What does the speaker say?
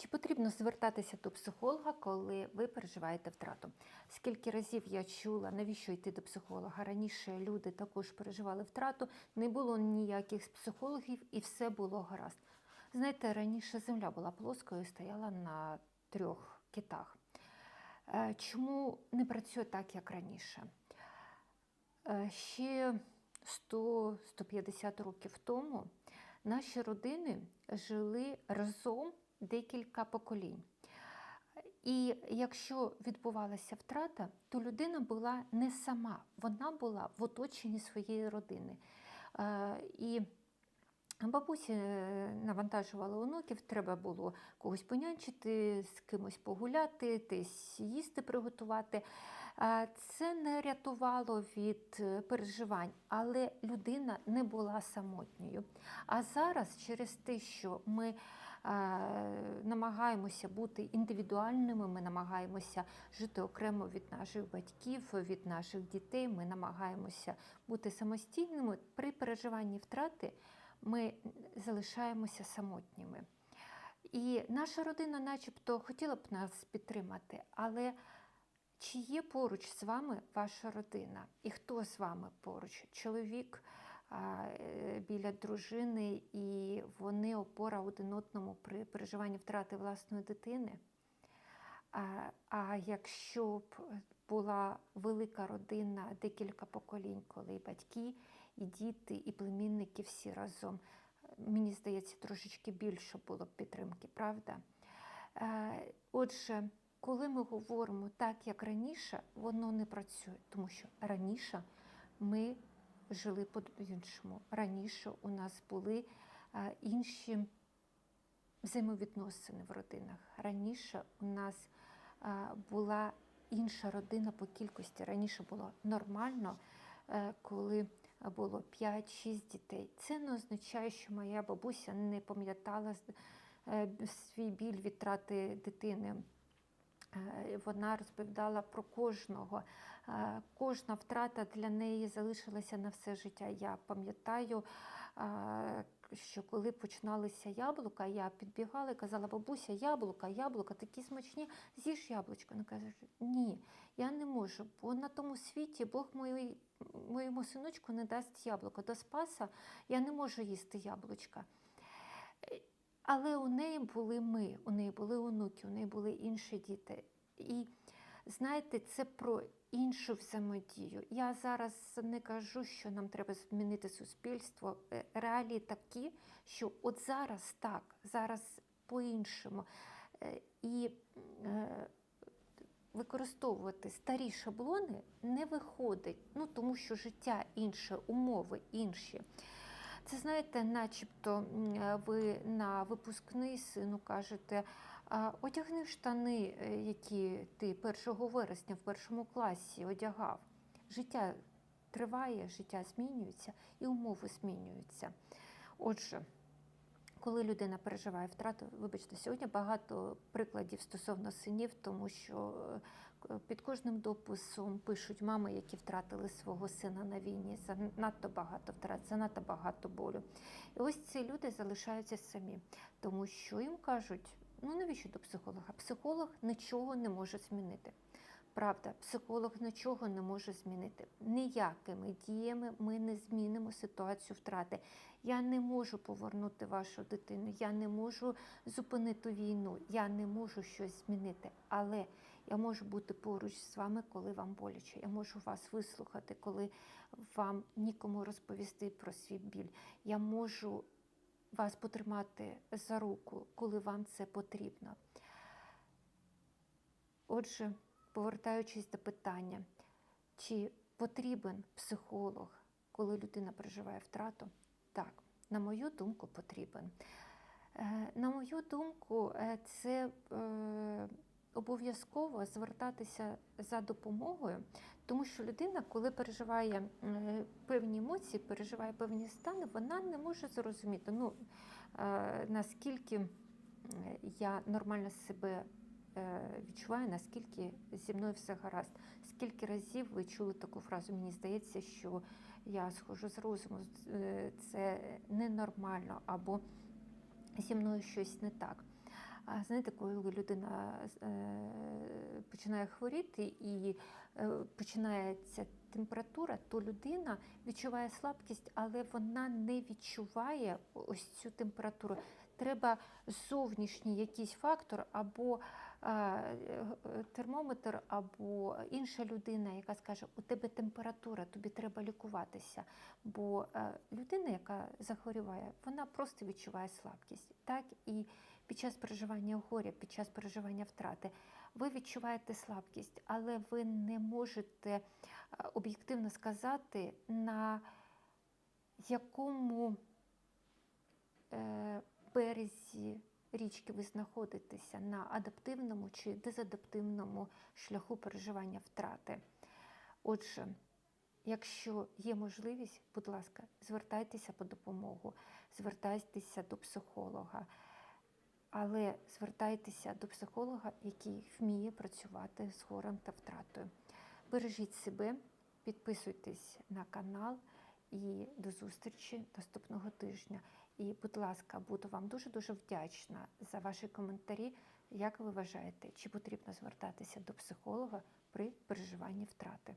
Чи потрібно звертатися до психолога, коли ви переживаєте втрату? Скільки разів я чула, навіщо йти до психолога? Раніше люди також переживали втрату, не було ніяких психологів і все було гаразд. Знаєте, раніше земля була плоскою стояла на трьох китах. Е, Чому не працює так, як раніше? Е, Ще 100-150 років тому наші родини жили разом декілька поколінь. І якщо відбувалася втрата, то людина була не сама, вона була в оточенні своєї родини. Е, І бабусі е, навантажували онуків, треба було когось понянчити, з кимось погуляти, десь їсти приготувати. Е, Це не рятувало від переживань, але людина не була самотньою. А зараз, через те, що ми намагаємося бути індивідуальними, ми намагаємося жити окремо від наших батьків, від наших дітей, ми намагаємося бути самостійними при переживанні втрати. Ми залишаємося самотніми. І наша родина, начебто, хотіла б нас підтримати, але чи є поруч з вами ваша родина? І хто з вами поруч? Чоловік е, біля дружини, і вони опора один одному при переживанні втрати власної дитини? А, якщо б була велика родина, декілька поколінь, коли і батьки, і діти, і племінники всі разом, мені здається, трошечки більше було б підтримки, правда? Е, Отже, коли ми говоримо так, як раніше, воно не працює, тому що раніше ми жили по-іншому. Раніше у нас були е, інші взаємовідносини в родинах. Раніше у нас е, була інша родина по кількості. Раніше було нормально, е, коли було 5-6 дітей. Це не означає, що моя бабуся не пам'ятала свій біль від трати дитини. Вона розповідала про кожного. Е, Кожна втрата для неї залишилася на все життя. Я пам'ятаю, е, що коли починалися яблука, я підбігала і казала, бабуся, яблука, яблука, такі смачні, з'їж яблучко. Вона каже, ні, я не можу, бо на тому світі Бог моїй, моєму синочку не дасть яблуко. До Спаса я не можу їсти яблучка. Але у неї були ми, у неї були онуки, у неї були інші діти. І знаєте, це про іншу взаємодію. Я зараз не кажу, що нам треба змінити суспільство. Е, Реалії такі, що от зараз так, зараз по-іншому. Е, І е, використовувати старі шаблони не виходить, ну тому що життя інше, умови інші. Це знаєте, начебто ви на випускний сину кажете, «А, одягни штани, е, які ти 1 вересня в першому класі одягав. Життя триває, життя змінюється і умови змінюються. Отже, коли людина переживає втрату, вибачте, сьогодні багато прикладів стосовно синів, тому що е, під кожним дописом пишуть мами, які втратили свого сина на війні. Занадто багато втрат, занадто багато болю. І ось ці люди залишаються самі, тому що їм кажуть: ну навіщо до психолога? Психолог нічого не може змінити. Правда, психолог нічого не може змінити. Ніякими діями ми не змінимо ситуацію втрати. Я не можу повернути вашу дитину, я не можу зупинити війну, я не можу щось змінити. Але я можу бути поруч з вами, коли вам боляче. Я можу вас вислухати, коли вам нікому розповісти про свій біль. Я можу вас потримати за руку, коли вам це потрібно. Отже, повертаючись до питання, чи потрібен психолог, коли людина переживає втрату? Так, на мою думку, потрібен. Е, На мою думку, е, це е, обов'язково звертатися за допомогою, тому що людина, коли переживає певні емоції, переживає певні стани, вона не може зрозуміти, ну, е, наскільки я нормально себе е, відчуваю, наскільки зі мною все гаразд. Скільки разів ви чули таку фразу? Мені здається, що я схожу з розуму, е, це ненормально або зі мною щось не так. А знаєте, коли людина е, починає хворіти і е, починається температура, то людина відчуває слабкість, але вона не відчуває ось цю температуру. Треба зовнішній якийсь фактор або е, термометр, або інша людина, яка скаже, у тебе температура, тобі треба лікуватися. Бо людина, яка захворіває, вона просто відчуває слабкість. Так і під час переживання горя, під час переживання втрати, ви відчуваєте слабкість, але ви не можете е, об'єктивно сказати, на якому е, березі річки ви знаходитеся, на адаптивному чи дезадаптивному шляху переживання втрати. Отже, Якщо є можливість, будь ласка, звертайтеся по допомогу, звертайтеся до психолога, але звертайтеся до психолога, який вміє працювати з горем та втратою. Бережіть себе, підписуйтесь на канал і до зустрічі наступного тижня. І, будь ласка, буду вам дуже-дуже вдячна за ваші коментарі. Як ви вважаєте, чи потрібно звертатися до психолога при переживанні втрати?